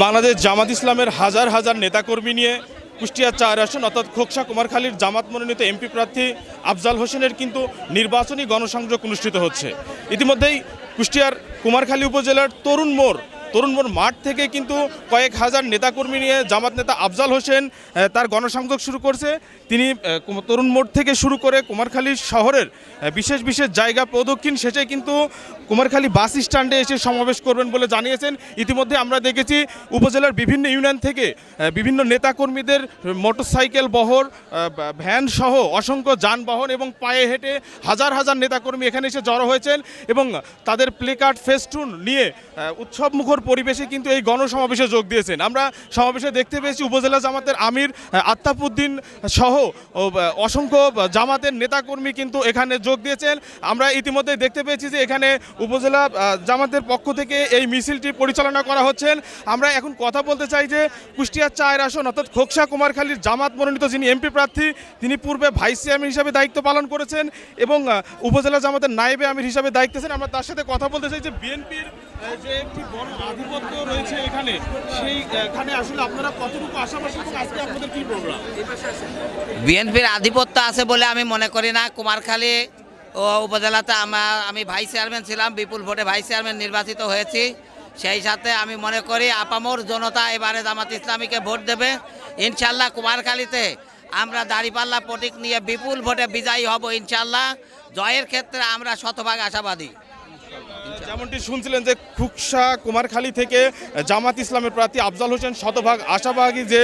বাংলাদেশ জামাত ইসলামের হাজার হাজার নেতাকর্মী নিয়ে কুষ্টিয়া চার আসন, অর্থাৎ খোকসা কুমারখালীর জামাত মনোনীত এমপি প্রার্থী আফজাল হোসেনের কিন্তু নির্বাচনী গণসংযোগ অনুষ্ঠিত হচ্ছে। ইতিমধ্যেই কুষ্টিয়ার কুমারখালী উপজেলার তরুণ মোড় তরুণ মোড় মাঠ থেকে কিন্তু কয়েক হাজার নেতাকর্মী নিয়ে জামাত নেতা আফজাল হোসেন তার গণসংযোগ শুরু করছে। তিনি তরুণ মোড় থেকে শুরু করে কুমারখালী শহরের বিশেষ বিশেষ জায়গা প্রদক্ষিণ শেষে কিন্তু কুমারখালী বাস স্ট্যান্ডে এসে সমাবেশ করবেন বলে জানিয়েছেন। ইতিমধ্যে আমরা দেখেছি উপজেলার বিভিন্ন ইউনিয়ন থেকে বিভিন্ন নেতাকর্মীদের মোটরসাইকেল বহর ভ্যান সহ অসংখ্য যানবাহন এবং পায়ে হেঁটে হাজার হাজার নেতাকর্মী এখানে এসে জড়ো হয়েছেন এবং তাদের প্লেকার্ড ফেস্টুন নিয়ে আহ, উৎসবমুখর পরিবেশে কিন্তু এই গণসমাবেশে যোগ দিয়েছেন। আমরা সমাবেশে দেখতে পেয়েছি উপজেলা জামাতের আমির আত্তাপুদ্দিন সহ অসংখ্য জামাতের নেতাকর্মী কিন্তু এখানে যোগ দিয়েছেন। আমরা ইতিমধ্যে দেখতে পেয়েছি যে এখানে উপজেলা জামাতের পক্ষ থেকে এই মিছিলটি পরিচালনা করা হচ্ছেন। আমরা এখন কথা বলতে চাই যে কুষ্টিয়ার চায়ের আসন অর্থাৎ খোকসা কুমারখালীর জামাত মনোনীত যিনি এমপি প্রার্থী, তিনি পূর্বে ভাইস চেয়ারম্যান হিসাবে দায়িত্ব পালন করেছেন এবং উপজেলা জামাতের নায়েবে আমির হিসাবে দায়িত্ব আছেন। আমরা তার সাথে কথা বলতে চাই যে বিএনপির যে একটি বড় আধিপত্য রয়েছে এখানে আসলে আপনারা কতটুকু এবং আজকে আপনাদের কি প্রোগ্রাম? বিএনপির আধিপত্য আছে বলে আমি মনে করি না। কুমারখালী ও উপজেলাতে আমার আমি ভাইস চেয়ারম্যান ছিলাম, বিপুল ভোটে ভাইস চেয়ারম্যান নির্বাচিত হয়েছি। সেই সাথে আমি মনে করি আপামর জনতা এবারে জামাত ইসলামীকে ভোট দেবে। ইনশাল্লাহ কুমারখালীতে আমরা দাঁড়িপাল্লা প্রতীক নিয়ে বিপুল ভোটে বিজয়ী হব ইনশাল্লাহ। জয়ের ক্ষেত্রে আমরা শতভাগ আশাবাদী। যেমনটি শুনছিলেন যে খুকসা কুমারখালী থেকে জামাত ইসলামের প্রার্থী আফজাল হোসেন শতভাগ আশাবাগী যে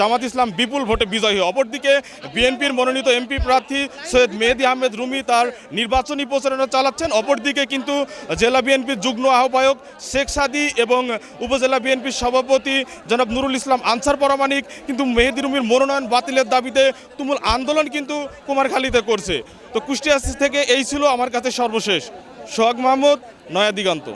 জামাত ইসলাম বিপুল ভোটে বিজয়ী অপরদিকে বিএনপির মনোনীত এমপি প্রার্থী সৈয়দ মেহেদি আহমেদ রুমি তার নির্বাচনী প্রচারণা চালাচ্ছেন। অপরদিকে কিন্তু জেলা বিএনপির যুগ্ম আহ্বায়ক শেখ সাদি এবং উপজেলা বিএনপির সভাপতি জনাব নুরুল ইসলাম আনসার পরামানিক কিন্তু মেহেদি রুমির মনোনয়ন বাতিলের দাবিতে তুমুল আন্দোলন কিন্তু কুমারখালীতে করছে। তো কুষ্টিয়া থেকে এই ছিল আমার কাছে সর্বশেষ। সোহাগ মাহমুদ নয়া দিগন্ত।